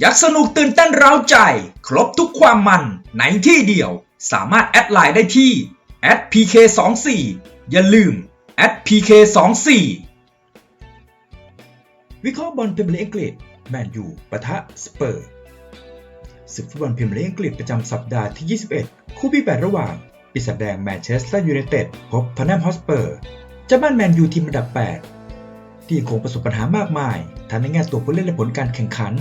อยากสนุกตื่นเต้นเร้าใจ ครบทุกความมันในที่เดียว สามารถแอดไลน์ได้ที่ @pk24 อย่าลืม @pk24 วิเคราะห์บอลพรีเมียร์ลีกอังกฤษแมนยูปะทะสเปอร์ศึกฟุตบอลพรีเมียร์ลีกอังกฤษประจำสัปดาห์ที่ 21 คู่ที่8ระหว่าง ปีศาจแดงแมนเชสเตอร์ยูไนเต็ดพบทอนแนมฮอสเปอร์เจะบ้านแมนยูทีมอันดับ 8 ที่ยังคงประสบปัญหามากมายทั้งในแง่ตัวผู้เล่นและผลการแข่งขัน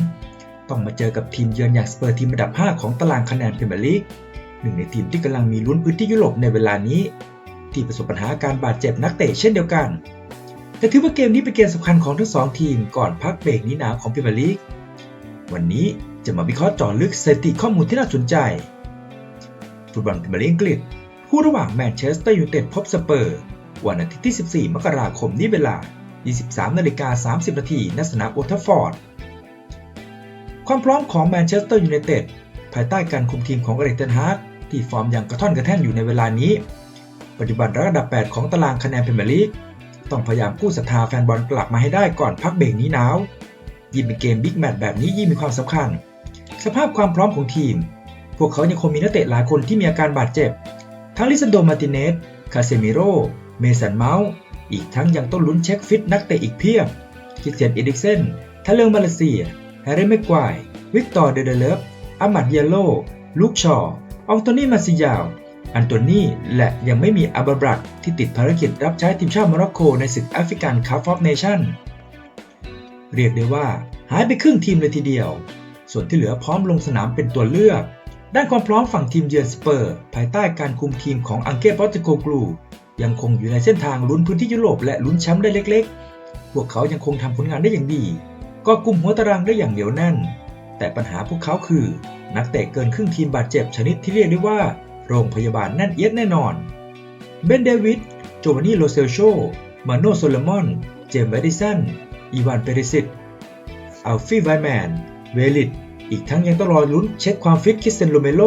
ต้องมาเจอกับทีมเยือนอย่างสเปอร์ทีมอันดับ 5 ของตารางคะแนนพรีเมียร์ลีกหนึ่งในทีมที่กำลังมีลุ้นพื้นที่ยุโรปในเวลานี้ ที่ประสบปัญหาการบาดเจ็บนักเตะเช่นเดียวกัน แต่ถือว่าเกมนี้เป็นเกมสำคัญของทั้งสองทีมก่อนพักเบรกนี้หนาวของพรีเมียร์ลีกวันนี้จะมาวิเคราะห์เจาะลึกสถิติข้อมูลที่น่าสนใจฟุตบอลพรีเมียร์ลีกอังกฤษคู่ระหว่างแมนเชสเตอร์ยูไนเต็ดพบสเปอร์ วันอาทิตย์ที่ 14 มกราคมนี้เวลา 23นาฬิกา30นาทีณสนามโอทัฟฟอร์ด ความพร้อมของแมนเชสเตอร์ยูไนเต็ดภายใต้การคุมทีมของเอริกเทนฮากที่ฟอร์มอย่างกระท่อนกระแท่นอยู่ในเวลานี้ ปัจจุบันระดับ 8 ของตารางคะแนนพรีเมียร์ลีกต้องพยายามกู้ศรัทธาแฟนบอลกลับมาให้ได้ก่อนพักเบรกนี้หนาวยิ่งเป็นเกมบิ๊กแมตช์แบบนี้ยิ่งมีความสำคัญ สภาพความพร้อมของทีม พวกเขายังคงมีนักเตะหลายคนที่มีอาการบาดเจ็บ ทั้งลิซันโดมาร์ติเนส คาเซมิโรเมสันเมาส์ อีกทั้งยังต้องลุ้นเช็คฟิตนักเตะอีกเพียบ คริสเตียนอีดิกเซนทาเลอร์มาเลเซีย แฮร์รี่แม็กควายวิกตอร์เดเดเลฟอามัดเยโลลูกชออองโตนี่มาซิยาว อันโตนี่และยังไม่มีอาบาบรักที่ติดภารกิจรับใช้ทีมชาติโมร็อกโกในศึกแอฟริกันคัพออฟเนชั่นเรียกได้ว่าหายไปครึ่งทีมเลยทีเดียว ส่วนที่เหลือพร้อมลงสนามเป็นตัวเลือก ด้านความพร้อมฝั่งทีมเยือนสเปอร์ ภายใต้การคุมทีมของอังเกตปอตโกกลูยังคงอยู่ในเส้นทางลุ้นพื้นที่ยุโรปและลุ้นแชมป์ได้เล็ก ๆ พวกเขายังคงทำผลงานได้อย่างดี ก็กลุ่มหัวตารางได้อย่างเหนียวแน่น แต่ปัญหาพวกเขาคือ นักเตะเกินครึ่งทีมบาดเจ็บชนิดที่เรียกได้ว่า โรงพยาบาลแน่นเอียดแน่นอน เบนเดวิด โจวานนี่โลเซลโช มาโนโซโลมอน เจมส์แวดิสัน อีวานเปริสิตอัลฟี่ไวแมน เวลิต อีกทั้งยังต้องรอลุ้นเช็คความฟิตคิสเตนโรเมโล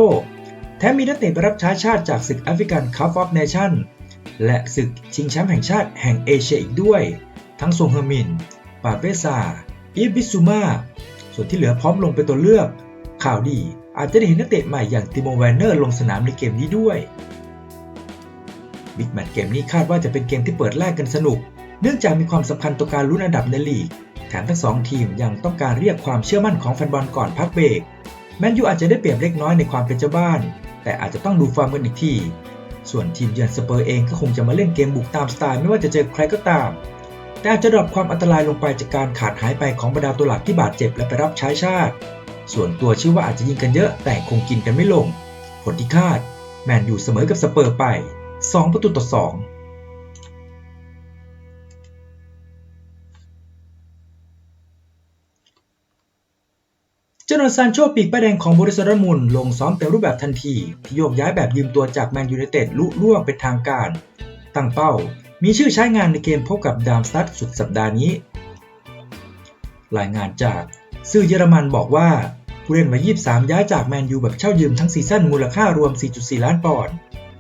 แถมมีนักเตะไปรับใช้ชาติจากศึกแอฟริกันคัพออฟเนชั่นและศึกชิงแชมป์แห่งชาติแห่งเอเชียอีกด้วย ทั้งซงเฮมิน ปาเปซา อีฟบิซูมาส่วนที่เหลือพร้อมลงเป็นตัวเลือก ข่าวดีอาจจะได้เห็นนักเตะใหม่อย่างติโมแวนเนอร์ลงสนามในเกมนี้ด้วยบิ๊กแมตช์เกมนี้คาดว่าจะเป็นเกมที่เปิดแรกกันสนุก เนื่องจากมีความสำคัญต่อการลุ้นอันดับในลีก แถมทั้งสองทีมยังต้องการเรียกความเชื่อมั่นของแฟนบอลก่อนพักเบรกแมนยูอาจจะได้เปรียบเล็กน้อยในความเป็นเจ้าบ้าน แต่อาจจะต้องดูฟอร์มกันอีกที ส่วนทีมเยือนสเปอร์เองก็คงจะมาเล่นเกมบุกตามสไตล์ไม่ว่าจะเจอใครก็ตาม แต่อาจจะดรอปความอันตรายลงไปจากการขาดหายไปของบรรดาตัวหลักที่บาดเจ็บและไปรับใช้ชาติ ส่วนตัวชื่อว่าอาจจะยิงกันเยอะแต่คงกินกันไม่ลง ผลที่คาด แมนยูเสมอกับสเปอร์ไป 2 ประตูต่อ2เจนอซานโชปีกป้ายแดงของบริษัทดอร์ทมุนลงซ้อมเต็มรูปแบบทันทีที่โยกย้ายแบบยืมตัวจากแมนยูไนเต็ดลุล่วงเป็นทางการ ตั้งเป้า มีชื่อใช้งานในเกมพบกับดามสตัดสุดสัปดาห์นี้ รายงานจากสื่อเยอรมันบอกว่าผู้เล่นวัย23 ย้ายจากแมนยูแบบเช่ายืมทั้งซีซั่นมูลค่ารวม 4.4 ล้านปอนด์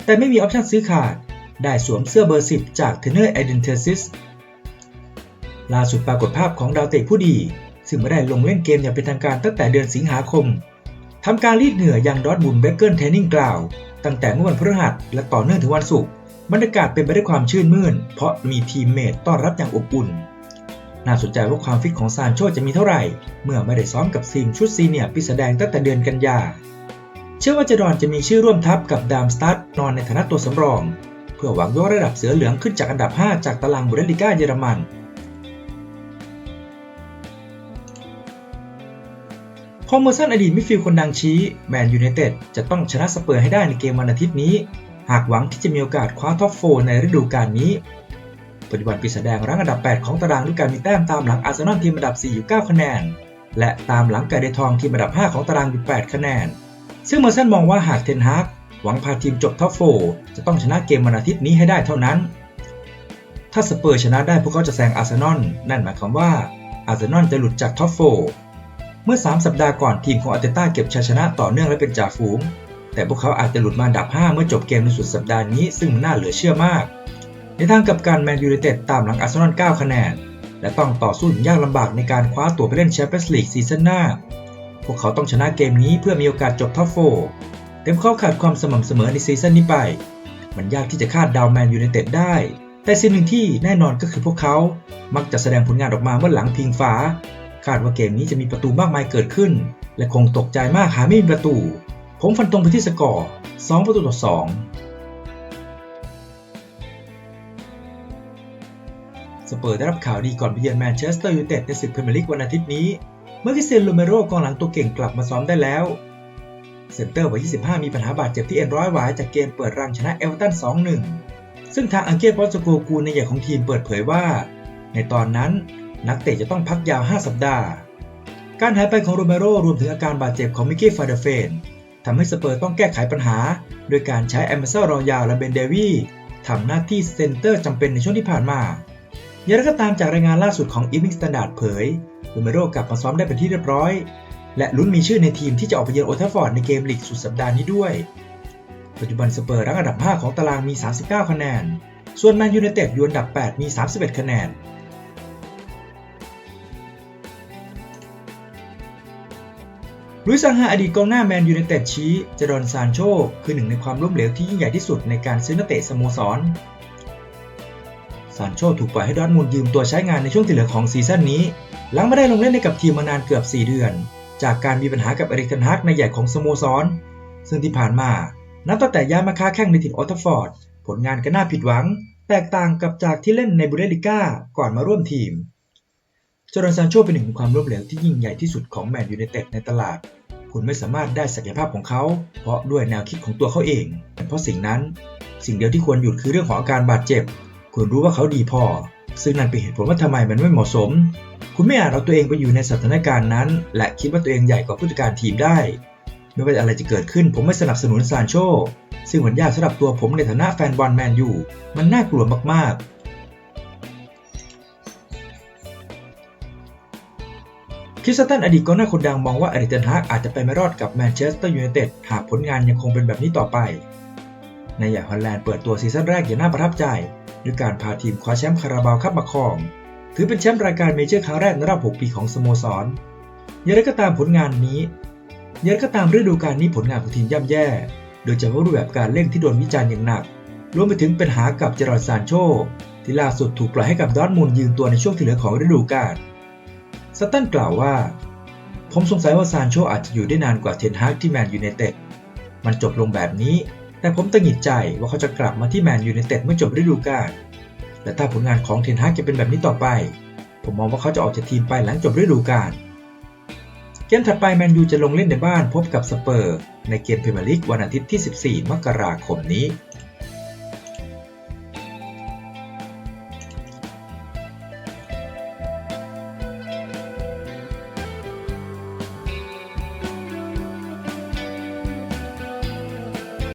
แต่ไม่มีออปชั่นซื้อขาด ได้สวมเสื้อเบอร์ 10 จากเทเนอร์ไอเดนเทซิสล่าสุดปรากฏภาพของดาวเตะผู้ดี ซึ่งไม่ได้ลงเล่นเกมอย่างเป็นทางการตั้งแต่เดือนสิงหาคมทำการรีดเหงื่อยังดอทมุนเบเกิลเทนนิงกล่าว ตั้งแต่เมื่อวันพฤหัสและต่อเนื่องถึงวันศุกร์ บรรยากาศเป็นไปด้วยความชื่นมื่น เพราะมีทีมเมทต้อนรับอย่างอบอุ่น น่าสนใจว่าความฟิตของซานโชจะมีเท่าไหร่ เมื่อไม่ได้ซ้อมกับทีมชุดซีเนียร์ปีศาจแดงตั้งแต่เดือนกันยา เชื่อว่าเจดอนจะมีชื่อร่วมทัพกับดามสตัดนอนในฐานะตัวสำรอง เพื่อหวังยกระดับเสือเหลืองขึ้นจากอันดับ 5 จากตารางบุนเดลิก้าเยอรมันพอเมอร์สันอดีตมิดฟิลด์คนดังชี้แมนยูไนเต็ดจะต้องชนะสเปอร์ให้ได้ในเกมวันอาทิตย์นี้ หากหวังที่จะมีโอกาสคว้าท็อปโฟในฤดูกาลนี้ ปัจจุบันปีศาจแดงรั้งอันดับ 8 ของตารางด้วยการมีแต้มตามหลังอาร์เซนอลทีมอันดับ 4 อยู่ 9 คะแนน และตามหลังไก่เดทองทีมอันดับ 5 ของตารางอยู่ 8 คะแนน ซึ่งเมอร์สันมองว่าหากเทนฮากหวังพาทีมจบท็อปโฟจะต้องชนะเกมวันอาทิตย์นี้ให้ได้เท่านั้น ถ้าสเปอร์ชนะได้พวกเขาจะแซงอาร์เซนอลนั่นหมายความว่าอาร์เซนอลจะหลุดจากท็อปโฟเมื่อ 3 สัปดาห์ก่อนทีมของอาร์เตต้าเก็บชัยชนะต่อเนื่องและเป็นจ่าฝูง แต่พวกเขาอาจจะหลุดมาอันดับ 5 เมื่อจบเกมในสุดสัปดาห์นี้ ซึ่งน่าเหลือเชื่อมาก ในทางกับกันแมนยูไนเต็ดตามหลังอาร์เซนอล 9 คะแนน และต้องต่อสู้อย่างยากลำบากในการคว้าตั๋วไปเล่นแชมเปี้ยนส์ลีกซีซั่นหน้า พวกเขาต้องชนะเกมนี้เพื่อมีโอกาสจบท็อปโฟร์เต็มข้อขาดความสม่ำเสมอในซีซั่นนี้ไป มันยากที่จะคาดดาวแมนยูไนเต็ดได้ แต่สิ่งหนึ่งที่แน่นอนก็คือพวกเขามักจะแสดงผลงานออกมาเมื่อหลังพิงฟ้า คาดว่าเกมนี้จะมีประตูมากมายเกิดขึ้น และคงตกใจมากหากไม่มีประตู ผมฟันตรงไปที่สกอร์ 2 ประตูต่อ 2 สเปอร์ได้รับข่าวดีก่อนไปเยือนแมนเชสเตอร์ยูไนเต็ดในศึกพรีเมียร์ลีกวันอาทิตย์นี้ เมื่อคิเซนโรเมโรกองหลังตัวเก่งกลับมาซ้อมได้แล้ว เซนเตอร์วัย 25 มีปัญหาบาดเจ็บที่เอ็นร้อยหวายจากเกมเปิดรันชนะเอเวอร์ตัน 2-1 ซึ่งทางอังเกตปอสโกกูในใหญ่ของทีมเปิดเผยว่า ในตอนนั้นนักเตะจะต้องพักยาว 5 สัปดาห์ การหายไปของโรเมโรรวมถึงอาการบาดเจ็บของมิกกี้ฟาเดเฟน ทำให้สเปอร์ต้องแก้ไขปัญหา โดยการใช้แอมเบอร์เซอร์รอยาและเบนเดวีทำหน้าที่เซนเตอร์จำเป็นในช่วงที่ผ่านมาอย่างไรก็ตามจากรายงานล่าสุดของ Evening Standard เผยโรเมโรกลับมาซ้อมได้เป็นที่เรียบร้อย และลุ้นมีชื่อในทีมที่จะออกไปเยือนโอทัฟฟอร์ดในเกมลีกสุดสัปดาห์นี้ด้วย ปัจจุบันสเปอร์รั้งอันดับ 5 ของตารางมี 39 คะแนน ส่วนแมนยูไนเต็ดอยู่อันดับ 8 มี 31 คะแนน ลุยส์ซังฮาอดีตกองหน้าแมนยูไนเต็ดชี้เจดอนซานโชคือหนึ่งในความล้มเหลวที่ยิ่งใหญ่ที่สุดในการซื้อนักเตะสโมสร ซานโชถูกปล่อยให้ดอร์ทมุนด์ยืมตัวใช้งานในช่วงที่เหลือของซีซั่นนี้ หลังไม่ได้ลงเล่นในกับทีมมานานเกือบ 4 เดือน จากการมีปัญหากับเอริกเทนฮากในใหญ่ของสโมสร ซึ่งที่ผ่านมานับตั้งแต่ย้ายมาค้าแข่งในทีมออตฟอร์ด ผลงานก็น่าผิดหวัง แตกต่างกับจากที่เล่นในบุเรลิก้าก่อนมาร่วมทีม จอร์แดนซานโชเป็นหนึ่งในความล้มเหลวที่ยิ่งใหญ่ที่สุดของแมนยูไนเต็ดในตลาด คุณไม่สามารถได้ศักยภาพของเขา เพราะด้วยแนวคิดของตัวเขาเอง เพราะสิ่งนั้น สิ่งเดียวที่ควรหยุดคือเรื่องของอาการบาดเจ็บ คุณรู้ว่าเขาดีพอ ซึ่งนั่นเป็นเหตุผลว่าทำไมมันไม่เหมาะสม คุณไม่อาจเอาตัวเองไปอยู่ในสถานการณ์นั้น และคิดว่าตัวเองใหญ่กว่าผู้จัดการทีมได้ ไม่ว่าอะไรจะเกิดขึ้น ผมไม่สนับสนุนซานโชซึ่งมันยากสำหรับตัวผมในฐานะแฟนบอลแมนยู มันน่ากลัวมากๆ คริสตันอดีตกองหน้าคนดังมองว่าอริเทนฮากอาจจะไปไม่รอดกับแมนเชสเตอร์ยูไนเต็ดหากผลงานยังคงเป็นแบบนี้ต่อไปในอย่างฮอลแลนด์เปิดตัวซีซั่นแรกอย่างน่าประทับใจด้วยการพาทีมคว้าแชมป์คาราบาวคัพมาครอง ถือเป็นแชมป์รายการเมเจอร์ครั้งแรกในรอบ 6 ปีของสโมสรย่างไรก็ตามผลงานนี้ย่างไรก็ตามฤดูกาลนี้ผลงานของทีมย่ำแย่ โดยเฉพาะรูปแบบการเล่นที่โดนวิจารณ์อย่างหนัก รวมไปถึงปัญหากับเจอร์ดซานโชที่ล่าสุดถูกปล่อยให้กับดอทมุนด์ยืมตัวในช่วงที่เหลือของฤดูกาล สตันกล่าวว่า ผมสงสัยว่าซานโชอาจจะอยู่ได้นานกว่าเทนฮากที่แมนยูไนเต็ด มันจบลงแบบนี้ แต่ผมตังหิดใจว่าเขาจะกลับมาที่แมนยูไนเต็ดเมื่อจบฤดูกาล และถ้าผลงานของเทนฮากจะเป็นแบบนี้ต่อไป ผมมองว่าเขาจะออกจากทีมไปหลังจบฤดูกาล เกมถัดไปแมนยูจะลงเล่นในบ้านพบกับสเปอร์ ในเกมพรีเมียร์ลีกวันอาทิตย์ที่ 14 มกราคมนี้